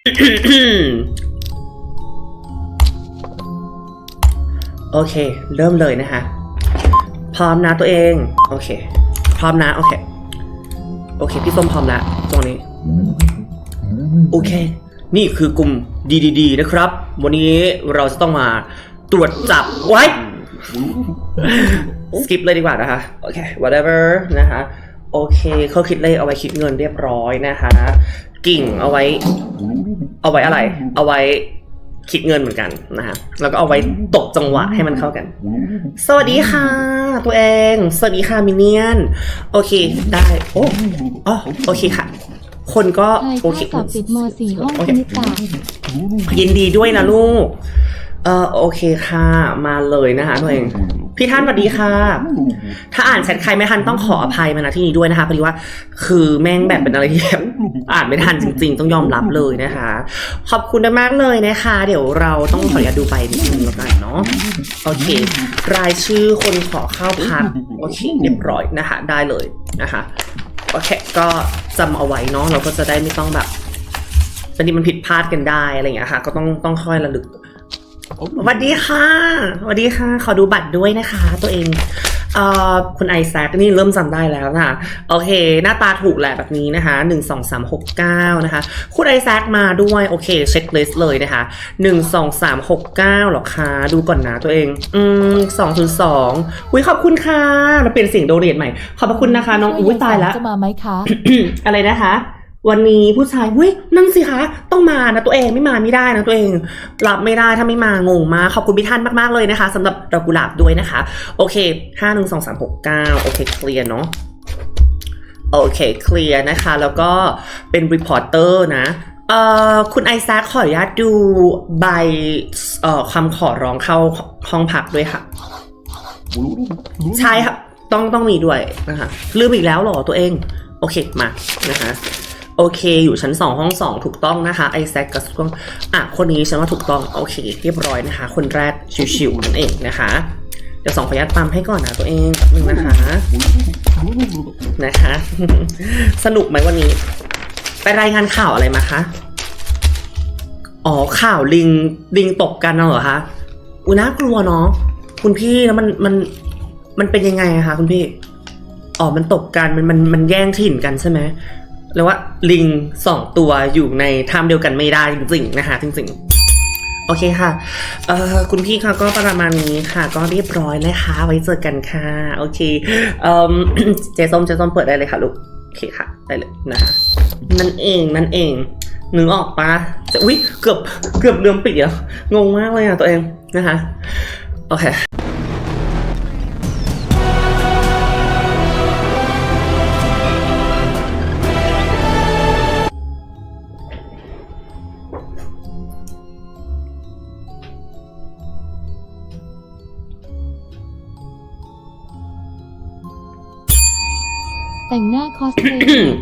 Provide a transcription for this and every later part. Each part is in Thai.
โอเค เริ่มเลยนะคะ พร้อมนะตัวเอง โอเค พร้อมนะ โอเค โอเค พี่ส้มพร้อมแล้วตรงนี้ โอเค นี่คือกลุ่ม DDD นะครับ วันนี้เราจะต้องมาตรวจจับไว้ สกิปเลยดีกว่านะคะ โอเค whatever นะคะ โอเค เขาคิดเลขเอาไว้คิดเงินเรียบร้อยนะคะ กิ่งเอาไว้ เอาไว้อะไร เอาไว้คิดเงินเหมือนกันนะคะแล้วก็เอาไว้ตกจังหวะให้มันเข้ากัน สวัสดีค่ะ ตัวเอง สวัสดีค่ะมินเนี่ยน โอเค ได้ โอ้อ๋อโอเคค่ะ คนก็ใช่โอเคข้าสอบติดม .4 ห้องโอคเคณิตศาสตร์ยินดีด้วยนะลูก เออโอเคค่ะ มาเลยนะคะตัวเอง พี่ท่านสวัสดีค่ะ ถ้าอ่านแชทใครไม่ทันต้องขออภัยมาณที่นี้ด้วยนะคะพอดีว่า คือแม่งแบบเป็นอะไรที่แบบอ่านไม่ทันจริง ๆ ต้องยอมรับเลยนะคะ ขอบคุณมากเลยนะคะ เดี๋ยวเราต้องขออนุญาตดูไปนิดนึงแล้วกันเนาะโอเค รายชื่อคนขอเข้าพักโอเคเรียบร้อยนะคะ ได้เลยนะคะโอเคก็จำเอาไว้เนาะเราก็จะได้ไม่ต้องแบบบางทีมันผิดพลาดกันได้อะไรอย่างเงี้ยค่ะ ก็ต้องต้องค่อยระลึก สวัสดีค่ะสวัสดีค่ะ ขอดูบัตรด้วยนะคะ ตัวเองเอ่อคุณไอแซคนี่เริ่มจำได้แล้วนะคะโอเค หน้าตาถูกแหละแบบนี้นะคะหนึ่งสองสามหกเก้านะคะ คุณไอแซคมาด้วยโอเคเช็คลิสต์เลยนะคะหนึ่งสองสามหกเก้าหรอคะดูก่อนนะตัวเอง อืมสองศูนย์สองอุ้ยขอบคุณค่ะเราเปลี่ยนเสียงโดเรทใหม่ ขอบพระคุณนะคะ น้องอุ้ยตายแล้วจะมาไหมคะ อะไรนะคะ วันนี้ผู้ชายเว้ยนั่นสิคะ ต้องมานะตัวเองไม่มาไม่ได้นะตัวเองรับไม่ได้ถ้าไม่มางงมากขอบคุณพี่ท่านมากๆเลยนะคะสำหรับดอกกุหลาบด้วยนะคะ โอเคห้าหนึ่งสองสามหกเก้าโอเคเคลียร์เนาะโอเคเคลียร์นะคะ แล้วก็เป็นรีพอร์เตอร์นะเอ่อคุณไอแซคขออนุญาตดูใบเอ่อคำขอร้องเข้าห้องพักด้วยค่ะ ใช่ครับต้องต้องมีด้วยนะคะลืมอีกแล้วหรอตัวเอง โอเคมานะคะ โอเค อยู่ชั้นสองห้องสองถูกต้องนะคะไอแซคกับถูกอะคนนี้ฉันว่าถูกต้องโอเค เรียบร้อยนะคะ คนแรกชิวๆนั่นเองนะคะ เดี๋ยวสองขออนุญาตามให้ก่อนนะตัวเองแป๊บนึงนะคะนะคะ สนุกไหมวันนี้ ไปรายงานข่าวอะไรมาคะอ๋อข่าวลิงลิงตกกันเหรอคะอุ้ยน่ากลัวเนาะคุณพี่แล้วมันมันมันเป็นยังไงอะคะคุณพี่อ๋อมันตกกันมันมันมันแย่งถิ่นกันใช่ไหม แล้วว่าลิงสองตัวอยู่ในถ้ำเดียวกันไม่ได้จริงๆนะคะจริงๆ โอเคค่ะเอ่อคุณพี่ค่ะก็ประมาณนี้ค่ะ ก็เรียบร้อยนะคะ ไว้เจอกันค่ะ โอเคเอ่อเจส้มเจส้มเปิดได้เลยค่ะลูกโอเคค่ะ ได้เลยนะคะนั่นเองนั่นเองนึกออกปะอุ้ยเกือบเกือบเลือมปิดแล้วงงมากเลยอะตัวเองนะคะ โอเค คอสเพลย์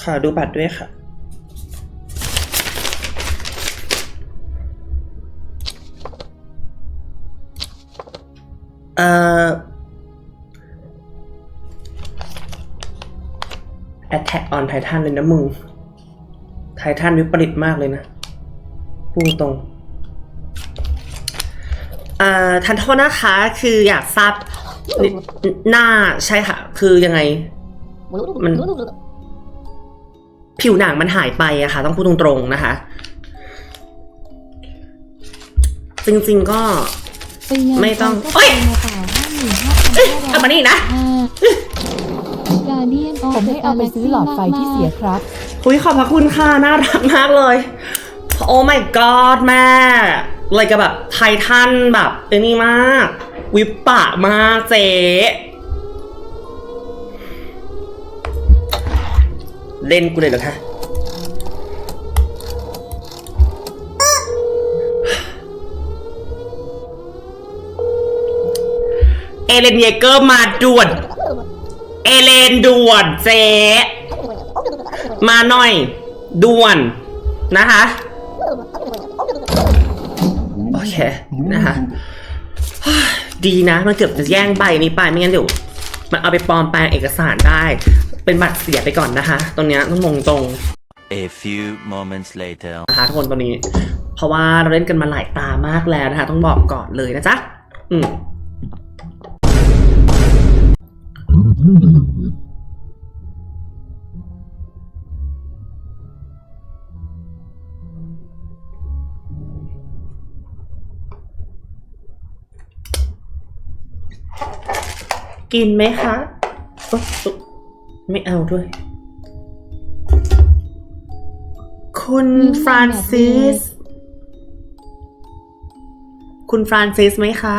ขอดูบัตรด้วยค่ะเอ่อ Attack on Titan เลยนะมึง ไททันวิปริตมากเลยนะพูดตรงเอ่อทันโทษนะคะ คืออยากทราบ หน้าใช่ค่ะ คือยังไง มัน ผิวหนังมันหายไปอะค่ะ ต้องพูดตรงๆนะคะ จริงๆก็ไปงานไม่ต้องก็เอ้ไปยมาเปล่าห้าหมื่นห้าพันเอ้ยห้าร้อยเอามานี่นะกาเดียนผมให้เอาไปซื้อหลอดไฟที่เสียครับคุยขอบพระคุณค่ะ น่ารักมากเลย โอ้ my god แม่เลยกับแบบไททันแบบไอ้นี่มาก วิปปะมากเจ๊เล่นกูเลยเหรอคะเอเลนเยเกอร์มาด่วน เอเลนด่วนเจ๊มาหน่อย ด่วนนะคะ โอเค นะคะ ดีนะมันเกือบจะแย่งใบนี้ไปไม่งั้นเดี๋ยวมันเอาไปปลอมแปลงเอกสารได้ เป็นบัตรเสียไปก่อนนะคะ ตรงเนี้ยต้องมงตรง A few moments later. นะคะทุกคนตอนนี้ เพราะว่าเราเล่นกันมาหลายตามากแล้วนะคะ ต้องบอกก่อนเลยนะจ๊ะ อืม กินไหมคะโอ๊ะโอ๊ะไม่เอาด้วย คุณฟรานซิส คุณฟรานซิสไหมคะ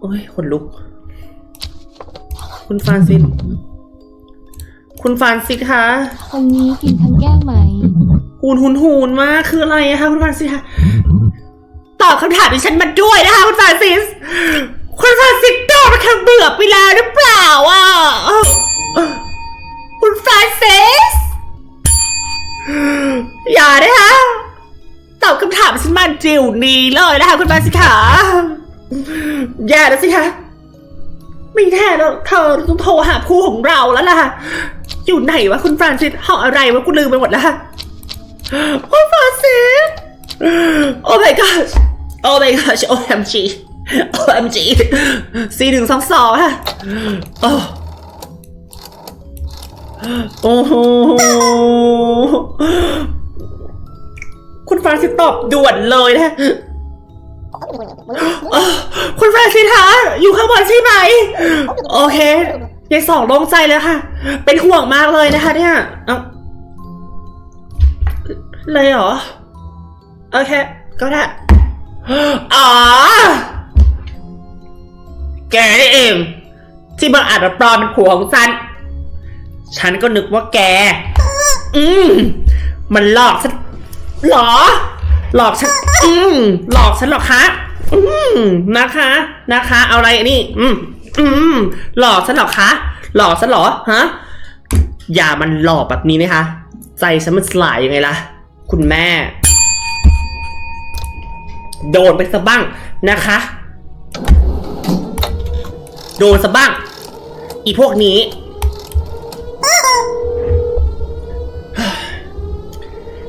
โอ้ยขนลุก คุณฟรานซิส คุณฟรานซิสคะคนนี้กินทั้งแก้วไหม หูนหูนหูนมาก คืออะไรอะคะคุณฟรานซิสคะ ตอบคำถามดิฉันมาด้วยนะคะคุณฟรานซิส คุณฟรานซิสตอบมาคำเบื่อไปแล้วหรือเปล่าอะ คุณฟรานซิส อย่านะคะตอบคำถามฉันมาจิวนี้เลยนะคะคุณฟรานซิสขาอย่านะสิคะไม่แน่แล้วเธอต้องโทรหาคู่ของเราแล้วล่ะ อยู่ไหนวะคุณฟรานซิสห้องอะไรวะกูลืมไปหมดแล้วคุณฟรานซิส Oh my god gosh Oh my gosh OMG OMG สี่หนึ่งสองสองค่ะโอ้โอ้โหคุณฟรานซิสตอบด่วนเลยนะคุณฟานซิสคะอยู่ข้างบนใช่ไหม โอเคยายสองโลงใจแล้วค่ะ เป็นห่วงมากเลยนะคะ เนี่ยเอ้าเลยเหรอ โอเค ก็ได้ อ๋อ แกนี่เอง ที่บังอาจมาปลอมเป็นผัวของฉัน ฉันก็นึกว่าแก อืม มันหลอกฉันหรอ หลอกฉัน อืม หลอกฉันหรอคะ อืม นะคะ นะคะ เอาอะไรนี่ อืม อืม หลอกฉันหรอคะ หลอกฉันหรอ ฮะ อย่ามันหลอกแบบนี้นะคะ ใจฉันมันสลายยังไงล่ะ คุณแม่ โดนไปซะบ้างนะคะ โดนซะบ้าง อีพวกนี้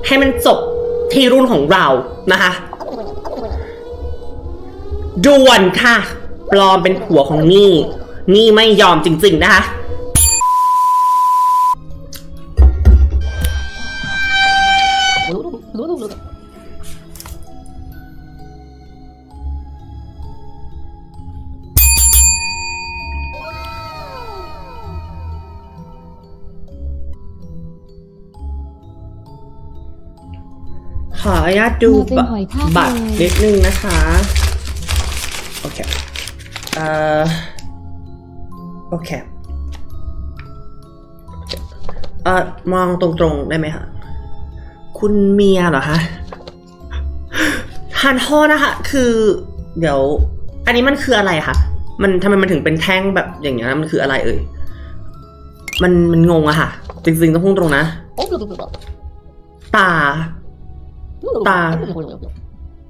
ให้มันจบที่รุ่นของเรานะคะด่วนค่ะ ปลอมเป็นผัวของนี่ นี่ไม่ยอมจริง ๆ นะคะ ออนุญาตดูมาเป็นหอยทากบัตรเลยนิดนึงนะคะ โอเคเอ่อโอเคเอ่อมองตรงๆได้ไหมคะ คุณเมียเหรอคะทานโทษนะคะ คือ เดี๋ยว อันนี้มันคืออะไรคะ มันทำไมมันถึงเป็นแท่งแบบอย่างเงี้ย มันคืออะไรเอ่ย มันมันงงอะค่ะ จริงๆต้องพูดตรงนะ ตา ตา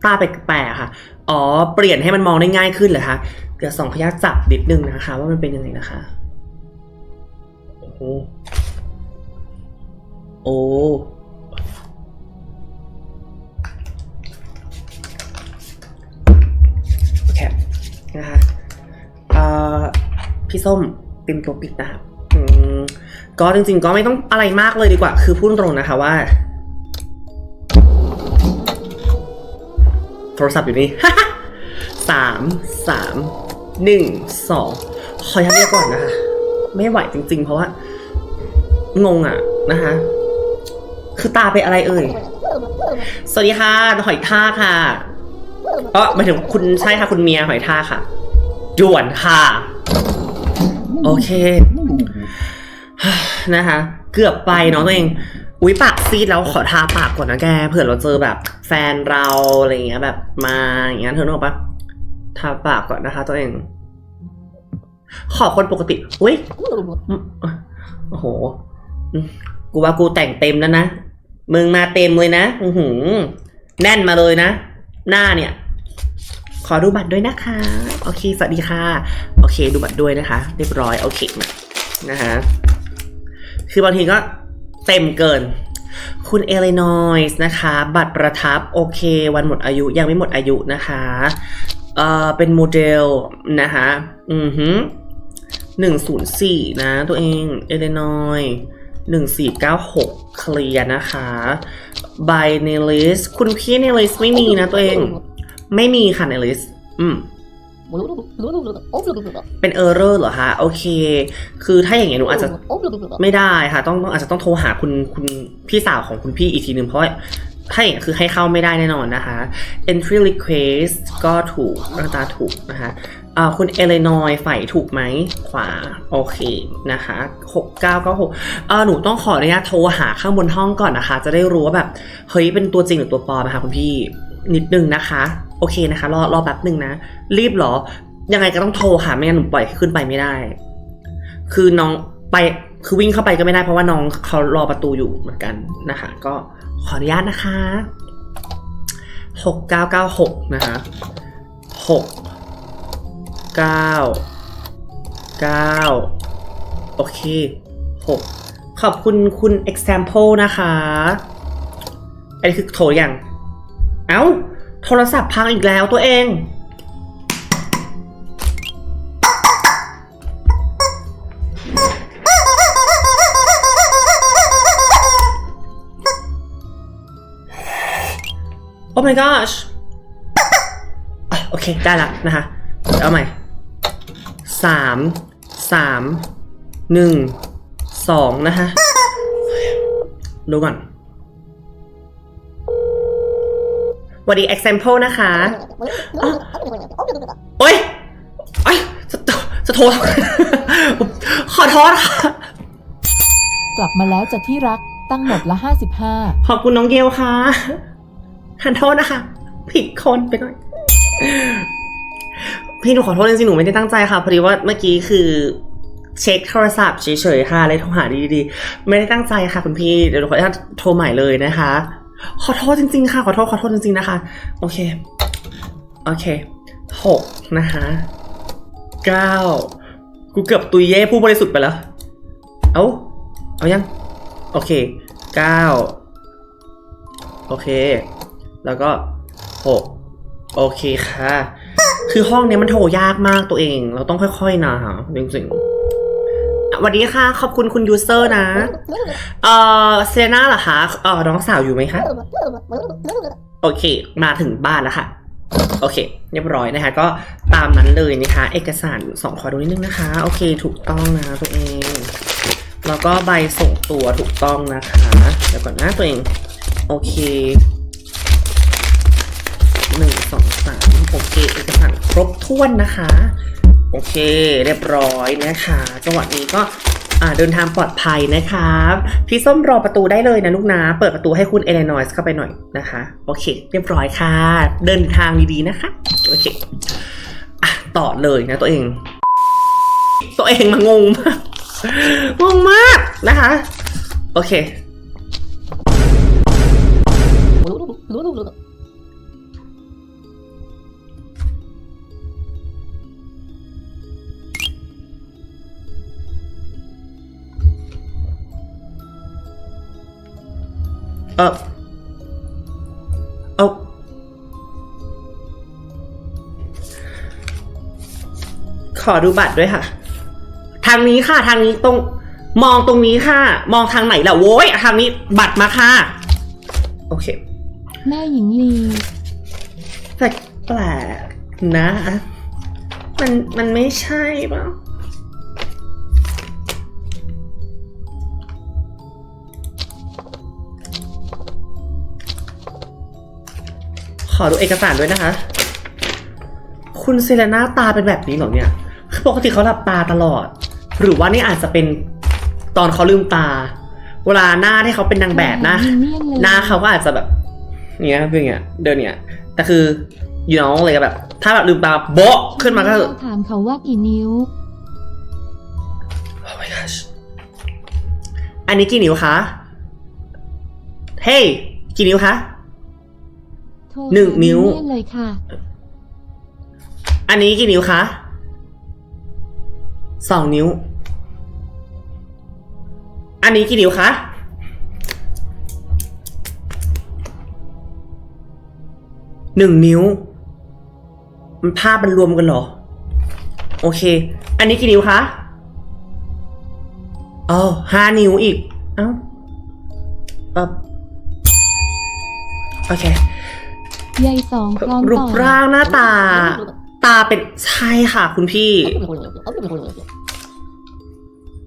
ตาแปลกๆค่ะ อ๋อ เปลี่ยนให้มันมองได้ง่ายขึ้นเหรอคะ เดี๋ยวสองพยักจับนิดนึงนะคะ ว่ามันเป็นยังไงนะคะ โอ้โหโอ้โอเคนะคะเอ่อพี่ส้มเตรียมตัวปิดนะครับก็จริงๆก็ไม่ต้องอะไรมากเลยดีกว่า คือพูดตรงๆนะคะว่า โทรศัพท์อยู่นี่ สามสามหนึ่งสองขอย้ำเรียกก่อนนะคะ ไม่ไหวจริง ๆ เพราะว่า งงอะนะคะ คือตาไปนอะไรเอ่ย สวัสดีค่ะ หอยทากค่ะเออหมายถึงคุณใช่ค่ะคุณเมียหอยทากค่ะด่วนค่ะ โอเค นะคะ เกือบไปเนาะตัวเอง อุ้ยปากซีดแล้วขอทาปากก่อนนะแกเผื่อเราเจอแบบ แฟนเราอะไรเงี้ยแบบมาอย่างเงี้ยเธอนึกออกปะทาปากก่อนนะคะ ตัวเอง ขอคนปกติอุ้ยโอ้โห กูว่ากูแต่งเต็มแล้วนะมึงมาเต็มเลยนะอือหือแน่นมาเลยนะ หน้าเนี่ย ขอดูบัตรด้วยนะคะ โอเค สวัสดีค่ะ โอเค ดูบัตรด้วยนะคะ เรียบร้อย โอเค นะฮะคือบางทีก็ เต็มเกิน คุณเอเลนอยส์นะคะ บัตรประทับโอเค วันหมดอายุยังไม่หมดอายุนะคะเอ่อเป็นโมเดลนะคะอือหือหนึ่งศูนย์สี่นะตัวเองเอเลนอยส์หนึ่งสี่เก้าหกเคลียร์นะคะบายเนลิสคุณพี่เนลิสไม่มีนะตัวเอง ไม่มีค่ะเนลิสอืม เป็นเออร์เรอร์เหรอคะโอเค คือถ้าอย่างเงี้ยหนูอาจจะไม่ได้ค่ะ ต้องต้องอาจจะต้องโทรหาคุณคุณพี่สาวของคุณพี่อีกทีนึงเพราะถ้าอย่างเงี้ยคือให้เข้าไม่ได้แน่นอนนะคะ entry request ก็ถูกหน้าตาถูกนะคะอ่าคุณเอเลนอยฝ่ายถูกไหมขวา โอเคนะคะหกเก้าก็หกหนูต้องขออนุญาตโทรหาข้างบนห้องก่อนนะคะ จะได้รู้ว่าแบบ เฮ้ย เป็นตัวจริงหรือตัวปลอมนะคะคุณพี่ นิดนึงนะคะ โอเคนะคะ รอรอแป๊บหนึ่งนะ รีบหรอ ยังไงก็ต้องโทรค่ะ ไม่งั้นหนูปล่อยขึ้นไปไม่ได้ คือน้องไปคือวิ่งเข้าไปก็ไม่ได้เพราะว่าน้องเขารอประตูอยู่เหมือนกันนะคะ ก็ขออนุญาตนะคะหกเก้าเก้าหกนะคะหกเก้าเก้าโอเคหกขอบคุณคุณ example นะคะ อันนี้คือโทรอยัง เอ้า โทรศัพท์พังอีกแล้วตัวเอง โอ้ my gosh โอเค ได้ละนะคะเดี๋ยวเอาใหม่สามสามหนึ่งสองนะคะดูก่อน สวัสดี example นะคะโอ๊ยไอ้ยจะจะโทรขอโทษค่ะ กลับมาแล้วจากที่รักตั้งหมดละ55ขอบคุณน้องเกลค่ะทันโทษนะคะ ผิดคนไปหน่อย พี่หนูขอโทษจริงๆหนูไม่ได้ตั้งใจค่ะ พอดีว่าเมื่อกี้คือเช็คโทรศัพท์เฉยๆค่ะเลยโทรหาดีๆ ไม่ได้ตั้งใจค่ะคุณพี่ เดี๋ยวหนูขออนุญาตโทรใหม่เลยนะคะ ขอโทษจริง ๆ ค่ะ ขอโทษขอโทษจริง ๆ นะคะ โอเค โอเคหกนะคะเก้ากูเกือบตุยเย่ผู้บริสุทธิ์ไปแล้ว เอาเอายัง โอเคเก้าโอเค แล้วก็หกโอเคค่ะ คือห้องเนี้ยมันโทรยากมากตัวเอง เราต้องค่อยๆนะจริงๆ สวัสดีค่ะ ขอบคุณคุณยูเซอร์นะ เอ่อเซเลน่าเหรอคะเอ่อน้องสาวอยู่ไหมคะ โอเค มาถึงบ้านแล้วค่ะ โอเค เรียบร้อยนะคะ ก็ตามนั้นเลยนะคะ เอกสารสองขอดูนิดนึงนะคะ โอเค ถูกต้องนะตัวเอง แล้วก็ใบส่งตัวถูกต้องนะคะ เดี๋ยวก่อนนะตัวเอง โอเคหนึ่งสองสามโอเค เอกสารครบถ้วนนะคะ โอเค เรียบร้อยนะคะ จังหวะนี้ก็เดินทางปลอดภัยนะคะพี่ส้มรอประตูได้เลยนะลูกนะ เปิดประตูให้คุณเอเลนอยส์เข้าไปหน่อยนะคะ โอเค เรียบร้อยค่ะ เดินทางดีๆนะคะ โอเคอะต่อเลยนะตัวเอง ตัวเองมางงมากงงมากนะคะ โอเค เออเอาขอดูบัตรด้วยค่ะ ทางนี้ค่ะ ทางนี้ตรง มองตรงนี้ค่ะ มองทางไหนล่ะโว้ยทางนี้บัตรมาค่ะ โอเค แม่หญิงลีแปลกแปลกๆนะ มันมันไม่ใช่ป่ะ ขอดูเอกสารด้วยนะคะ คุณเซเลน่าตาเป็นแบบนี้เหรอเนี่ยคือปกติเขาหลับตาตลอด หรือว่านี่อาจจะเป็นตอนเขาลืมตา เวลาหน้าที่เขาเป็นนางแบบหน้ามินเนี่ยนเลยหน้าเขาก็อาจจะแบบเนี้ยคืออย่างเงี้ยเดินเนี้ยแต่คืออยู่น้องเลยแบบ ถ้าแบบลืมตาโบ๊ะขึ้นมาก็คือถามเขาว่ากี่นิ้ว Oh my gosh อันนี้กี่นิ้วคะ เฮ้ย กี่นิ้วคะโทร หนึ่งนิ้วหามิเยนเลยค่ะ อันนี้กี่นิ้วคะสองนิ้ว อันนี้กี่นิ้วคะหนึ่งนิ้ว มันภาพมันรวมกันเหรอ โอเค อันนี้กี่นิ้วคะอ๋อห้านิ้วอีก เอ้าเออโอเค ยายสองพร้อมรูต่ปอร่างหน้าตา ตาเป็นใช่ค่ะคุณพี่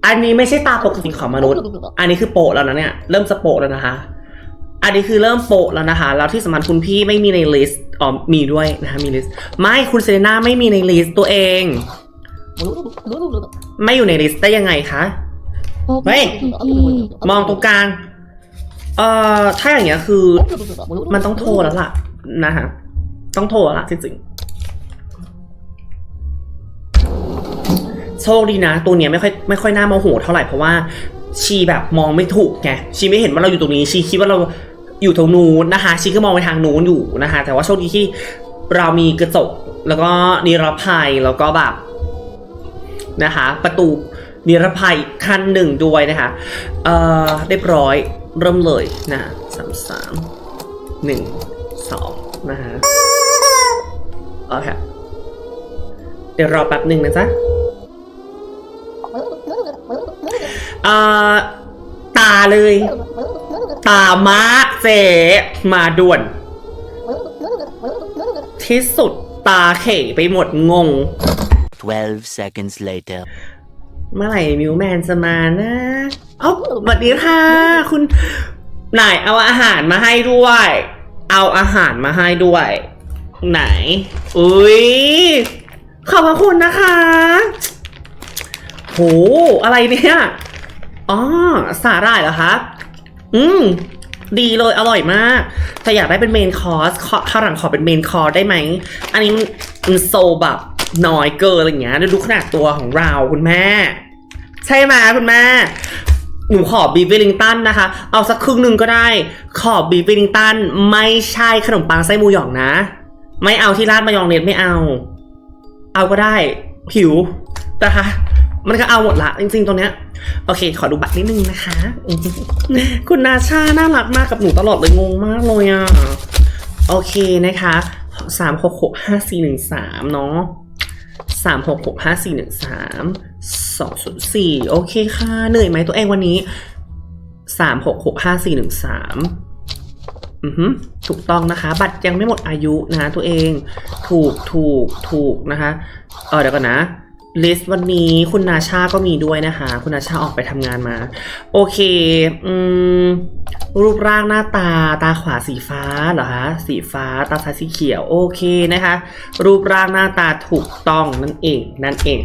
อันนี้ไม่ใช่ตาปกติของมนุษย์ อันนี้คือโปะแล้วนะเนี่ย เริ่มจะโปะแล้วนะคะ อันนี้คือเริ่มโปะแล้วนะคะ แล้วที่สำคัญคุณพี่ไม่มีในลิสต์ อ๋อ มีด้วยนะคะมีลิสต์ ไม่คุณเซเลน่าไม่มีในลิสต์ตัวเอง ไม่อยู่ในลิสต์ได้ยังไงคะโป๊กเฮ้ยพี่พี่มองตรงกลางเอ่อถ้าอย่างเงี้ยคือ มันต้องโทรแล้วล่ะ นะฮะ ต้องโทรละจริงๆ โชคดีนะ ตัวเนี้ยไม่ค่อยไม่ค่อยน่าโมโหเท่าไหร่เพราะว่าชีแบบมองไม่ถูกไงชีไม่เห็นว่าเราอยู่ตรงนี้ ชีคิดว่าเราอยู่ตรงนู้นนะคะ ชีก็มองไปทางนู้นอยู่นะคะ แต่ว่าโชคดีที่เรามีกระจกแล้วก็นิรภัยแล้วก็แบบนะคะ ประตูนิรภัยคันหนึ่งด้วยนะคะ เอ่อเรียบร้อยเริ่มเลยนะสามสามหนึ่ง สองนะฮะโอเคเดี๋ยวรอแป๊บหนึ่งนะจ๊ะเอ่อตาเลย ตามาเจมาด่วน ที่สุดตาเขไปหมดงง 12 seconds later. เมื่อไหร่มิวแมนจะมานะเอ้าสวัสดีค่ะ คุณไหนเอาอาหารมาให้ด้วย เอาอาหารมาให้ด้วย ไหน อุ้ยขอบพระคุณนะคะ โห อะไรเนี่ย อ๋อ สาหร่ายเหรอคะ อืม ดีเลย อร่อยมากถ้าอยากได้เป็นเมนคอร์สข้าวหลังขอเป็นเมนคอร์สได้ไหม อันนี้มันโซแบบน้อยเกินอะไรอย่างเงี้ยดูขนาดตัวของเราคุณแม่ ใช่ไหมคุณแม่ หนูขอบีฟเวลลิงตันนะคะ เอาสักครึ่งหนึ่งก็ได้ ขอบีฟเวลลิงตันไม่ใช่ขนมปังไส้หมูหยองนะ ไม่เอาที่ราดมายองเนสไม่เอา เอาก็ได้หิวนะคะมันก็เอาหมดละจริงๆตัวเนี้ยโอเค ขอดูบัตรนิดนึงนะคะ คุณนาชาน่ารักมากกับหนูตลอดเลยงงมากเลยอะ โอเคนะคะสามหกหกห้าสี่หนึ่งสามเนาะสามหกหกห้าสี่หนึ่งสาม สองศูนย์สี่โอเคค่ะ เหนื่อยไหมตัวเองวันนี้สามหกหกห้าสี่หนึ่งสามอือฮึถูกต้องนะคะ บัตรยังไม่หมดอายุนะตัวเองถูกถูกถูกนะคะ เออเดี๋ยวก่อนนะลิสต์วันนี้คุณนาชาก็มีด้วยนะคะ คุณนาชาออกไปทำงานมา โอเค อืม รูปร่างหน้าตา ตาขวาสีฟ้าเหรอคะ สีฟ้า ตาซ้ายสีเขียว โอเคนะคะ รูปร่างหน้าตาถูกต้องนั่นเอง นั่นเอง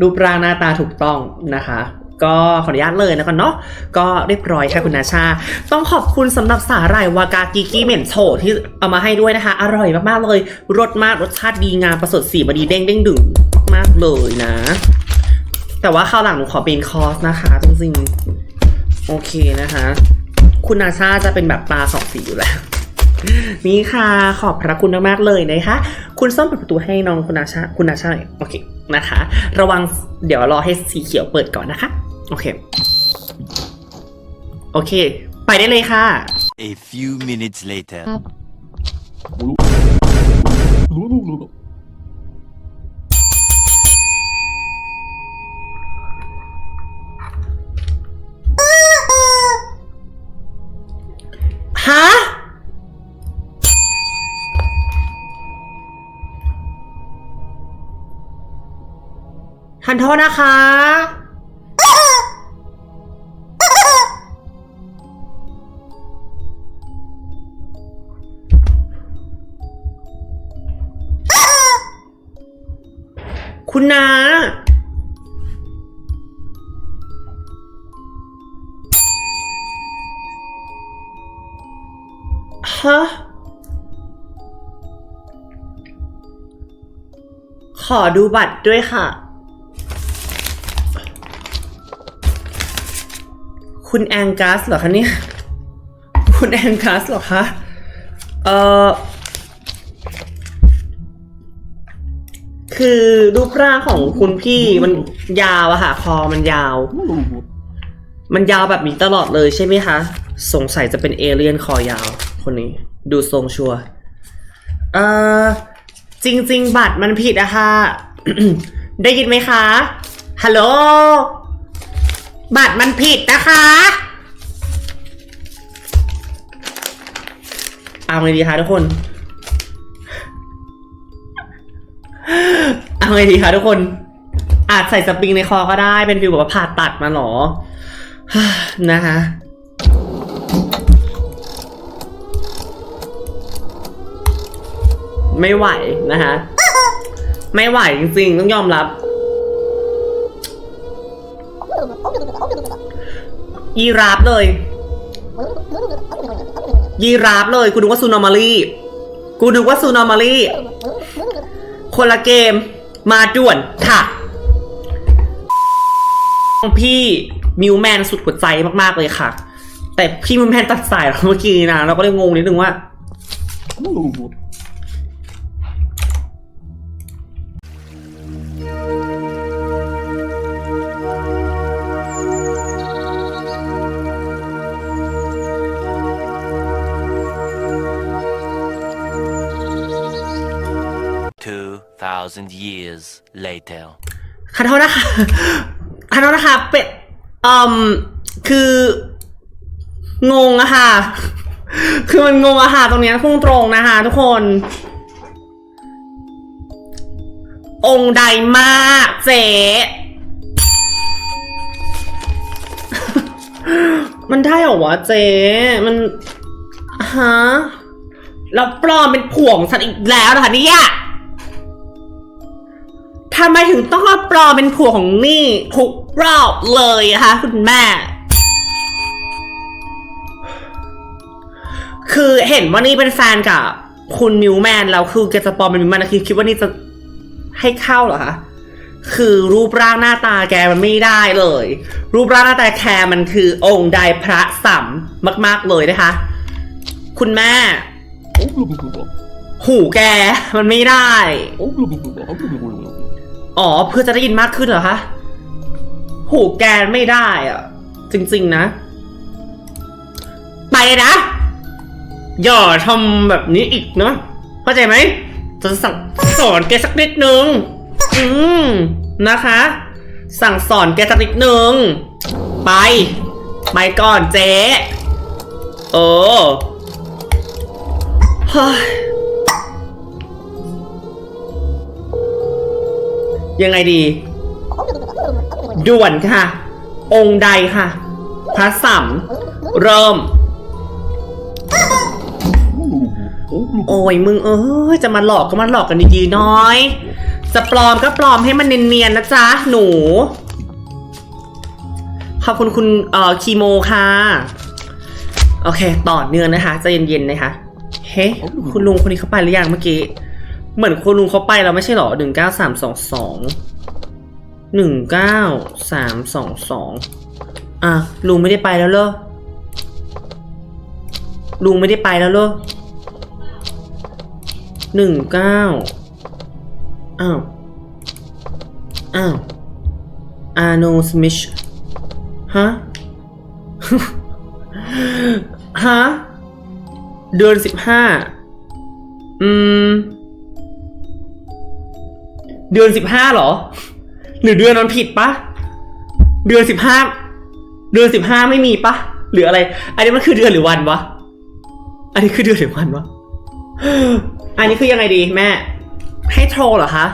รูปร่างหน้าตาถูกต้องนะคะ ก็ขออนุญาตเลยนะก่อนเนาะก็เรียบร้อยค่ะคุณนาชา ต้องขอบคุณสำหรับสาหร่ายวากากิกิเหม็นโฉที่เอามาให้ด้วยนะคะ อร่อยมากๆเลยรสมากรสชาติดีงามประเสริฐสีบดีเด้งเด้งดึงมากเลยนะ แต่ว่าข้าวหลังหนูขอเป็นคอสนะคะ จริงๆ โอเคนะคะ คุณนาชาจะเป็นแบบตาสองสีอยู่แล้ว นี่ค่ะขอบพระคุณมากๆเลยนะคะ คุณส้มเปิดประตูให้น้องคุณนาชาคุณนาชาหน่อยโอเคนะคะ ระวังเดี๋ยวรอให้สีเขียวเปิดก่อนนะคะ โอเค โอเค ไปได้เลยค่ะ A few minutes later. ครับฮะ นโทษนะคะ คุณนาฮะขอดูบัตรด้วยค่ะ คุณแองกัสเหรอคะเนี่ย คุณแองกัสเหรอคะ เอ่อ คือรูปร่างของคุณพี่มันยาวอะค่ะ คอมันยาว มันยาวแบบนี้ตลอดเลยใช่ไหมคะ สงสัยจะเป็นเอเลี่ยนคอยาว คนนี้ ดูทรงชัวเอ่อ จริง ๆ บัตรมันผิดอะค่ะ ได้ยินไหมคะ ฮัลโหล บัตรมันผิดนะคะ เอาไงดีคะทุกคน เอาไงดีคะทุกคน อาจใส่สปริงในคอก็ได้ เป็นฟิลแบบว่าผ่าตัดมาเหรอ นะคะไม่ไหวนะคะ ไม่ไหวจริงๆ ต้องยอมรับ ยีราฟเลย ยีราฟเลยกูนึกว่าซูนอมารีกูนึกว่าซูนอมารีคนละเกมมาด่วนค่ะ พี่มิวแมนสุดหัวใจมาก ๆ เลยค่ะ แต่พี่มิวแมนตัดสายเราเมื่อกี้นะ เราก็เลยงงนิดนึงว่า 2,000 years later. ขอโทษนะคะขอโทษนะคะเป็นอืมคืองงอะค่ะ คือมันงงอะค่ะ ตรงเนี้ยพุ่งตรงนะคะทุกคน องค์ใดมากเจ๊มันได้เหรอวะเจ๊มันฮะแล้วปลอมเป็นผัวของฉันอีกแล้วนะคะเนี่ย ทำไมถึงต้องมาปลอมเป็นผัวของนี่ทุกรอบเลยอะคะคุณแม่ คือเห็นว่านี่เป็นแฟนกับคุณมิวแมนแล้วคือแกจะปลอมเป็นมิวแมนนะคือคิดว่านี่จะให้เข้าเหรอคะคือรูปร่างหน้าตาแกมันไม่ได้เลย รูปร่างหน้าตาแคร์มันคือองค์ใดพระสัมมาก ๆเลยนะคะ คุณแม่หูแกมันไม่ได้ อ๋อเพื่อจะได้ยินมากขึ้นเหรอคะหูแกนไม่ได้อะจริง ๆ นะ ไปนะอย่าทำแบบนี้อีกนะเข้าใจไหมจะสั่งสอนแกสักนิดนึง อืมนะคะ สั่งสอนแกสักนิดนึง ไป ไปก่อนเจ๊เออเฮ้ย ยังไงดี ด่วนค่ะ องค์ใดค่ะ พระสัมเริ่ม โอ้ยมึงเอ้ยจะมาหลอกก็มาหลอกกันดีๆน้อย จะปลอมก็ปลอมให้มันเนียนๆนะจ๊ะ หนู ขอบคุณคุณเอ่อคีโมค่ะ โอเค ต่อเนื่องนะคะ จะเย็นๆนะคะ เฮ้ คุณลุงคนนี้เขาไปหรือยังเมื่อกี้ เหมือนคุณลุงเขาไปแล้วไม่ใช่เหรอหนึ่งเก้าสามสองสองหนึ่งเก้าสามสองสองอะลุงไม่ได้ไปแล้วเหรอลุงไม่ได้ไปแล้วเหรอหนึ่งเก้าอ้าวอ้าวอาโนสมิชฮะฮะเดือนสิบห้าอืม เดือนสิบห้าหรอ หรือเดือนมันผิดปะเดือนสิบห้าเดือนสิบห้าไม่มีปะหรืออะไร อันนี้มันคือเดือนหรือวันวะ อันนี้คือเดือนหรือวันวะ อันนี้คือยังไงดีแม่ ให้โทรเหรอคะ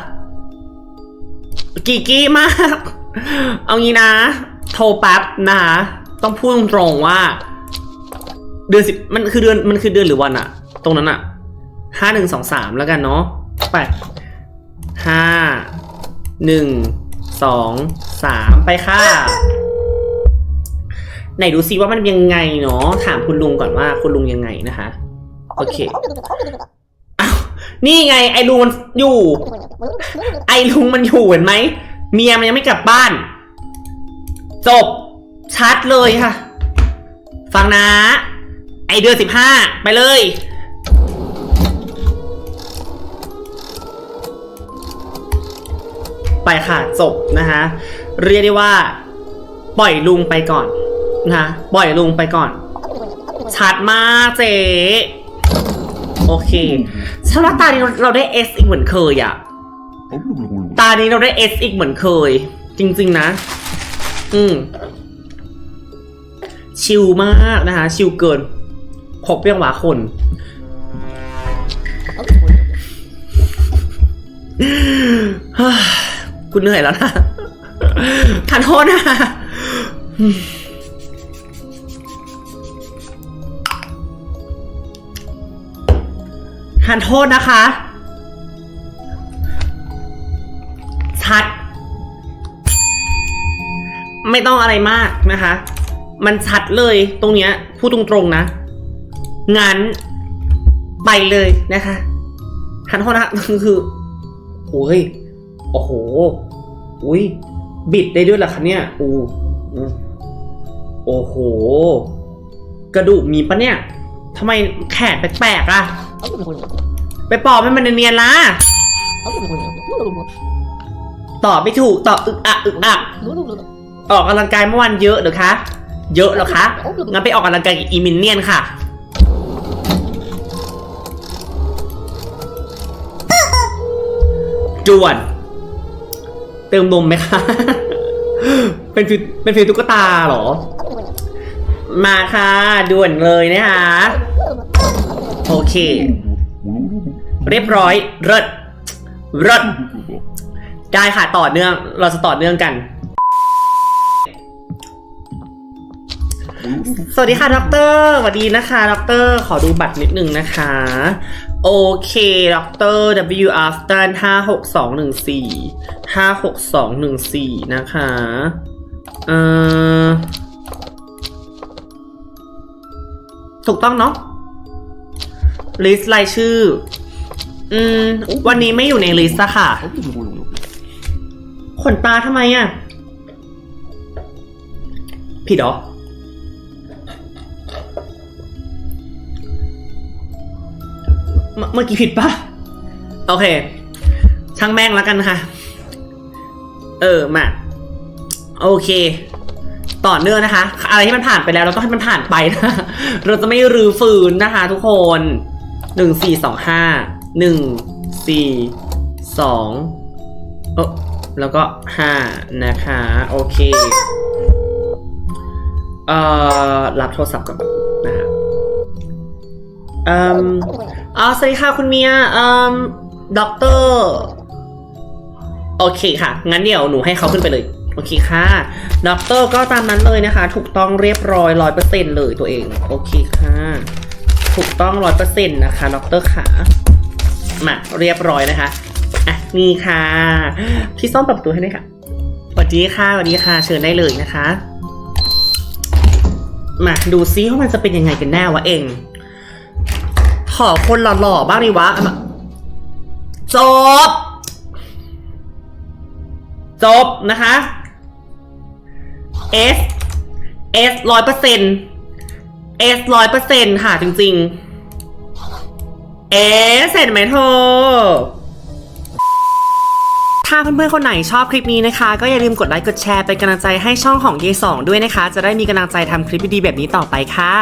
กีกี้มาก เอางี้นะ โทรแป๊บนะคะต้องพูดตรงๆว่า เดือนสิบมันคือเดือนมันคือเดือนหรือวันอะตรงนั้นอะห้าหนึ่งสองสามแล้วกันเนาะไป ห้าหนึ่งสองสามไปค่ะ ไหนดูซิว่ามันยังไงเนาะถามคุณลุงก่อนว่าคุณลุงยังไงนะคะ โอเคอ้าวนี่ไง ไอ้ลุงมันอยู่ ไอ้ลุงมันอยู่เห็นไหมเมียมันยังไม่กลับบ้าน จบ ชัดเลยค่ะ ฟังนะ ไอเดือนสิบห้าไปเลย ไปค่ะจบนะคะเรียกได้ว่า ปล่อยลุงไปก่อนนะคะปล่อยลุงไปก่อน ชัดมากเจ๊โอเคฉันว่าตานี้เราเราได้ S อีกเหมือนเคยอะตานี้เราได้ S อีกเหมือนเคย จริง ๆ นะ อืมชิลมากนะคะ ชิลเกินพบเรียงหวาคน กูเหนื่อยแล้วนะทานโทษนะ ทานโทษนะคะ ชัด ไม่ต้องอะไรมากนะคะ มันชัดเลยตรงเนี้ย พูดตรงๆนะ งั้น ไปเลยนะคะทันโทษนะคือโอ้ย โอ้โห อุ้ยบิดได้ด้วยเหรอคะเนี่ยอูโอ้โห กระดูกมีปะเนี่ยทำไมแขนแปลกๆอะไปปอบให้มันเนียนๆล่ะตอบไม่ถูกตอบอึกอักอึกอักออกกำลังกายเมื่อวานเยอะเหรอคะ เยอะเหรอคะ งั้นไปออกกำลังกายกับอีมินเนียนค่ะด่วน เติมนมไหมคะ เป็นฟิวเป็นฟิวตุ๊กตาเหรอ มาค่ะ ด่วนเลยนะคะ โอเค เรียบร้อยเริดเริดได้ค่ะต่อเนื่องเราจะต่อเนื่องกัน สวัสดีค่ะด็อกเตอร์สวัสดีนะคะด็อกเตอร์ขอดูบัตรนิดนึงนะคะ โอเคด็อกเตอร์ W after ห้าหกสองหนึ่งสี่ห้าหกสองหนึ่งสี่นะคะ เออถูกต้องเนาะลิสต์รายชื่อ อืม วันนี้ไม่อยู่ในลิสต์อะค่ะ ขนตาทำไมอะผิดหรอ เมื่อกี้ผิดปะโอเค ช่างแม่งแล้วกันค่ะ เออมาโอเค ต่อเนื่องนะคะ อะไรที่มันผ่านไปแล้วเราต้องให้มันผ่านไปนะ เราจะไม่รื้อฟื้นนะคะ ทุกคนหนึ่งสี่สองห้าหนึ่งสี่สองเออแล้วก็ห้านะคะ โอเค เอ่อ รับโทรศัพท์ก่อนนะคะอ่ม อ๋อสวัสดีค่ะคุณเมียเอ่อด็อกเตอร์ โอเคค่ะ งั้นเดี๋ยวหนูให้เขาขึ้นไปเลย โอเคค่ะ ด็อกเตอร์ก็ตามนั้นเลยนะคะ ถูกต้องเรียบร้อยร้อยเปอร์เซ็นเลยตัวเอง โอเคค่ะ ถูกต้องร้อยเปอร์เซ็นต์นะคะ ด็อกเตอร์ขามาเรียบร้อยนะคะ อะ นี่ค่ะ พี่ส้มปรับตัวให้ด้วยค่ะสวัสดีค่ะสวัสดีค่ะ เชิญได้เลยนะคะ มาดูซิว่ามันจะเป็นยังไงกันแน่วะเอง อคนหล่อๆบ้างดิวะจบ จบนะคะ S S ร้อยเปอร์เซ็นต์ S ร้อยเปอร์เซ็นต์ค่ะจริงๆ S เสร็จไหมเธอถ้าเพื่อนๆ คนไหนชอบคลิปนี้นะคะ ก็อย่าลืมกดไลค์กดแชร์เป็นกำลังใจให้ช่องของเยสองด้วยนะคะ จะได้มีกำลังใจทำคลิปดีๆแบบนี้ต่อไปค่ะ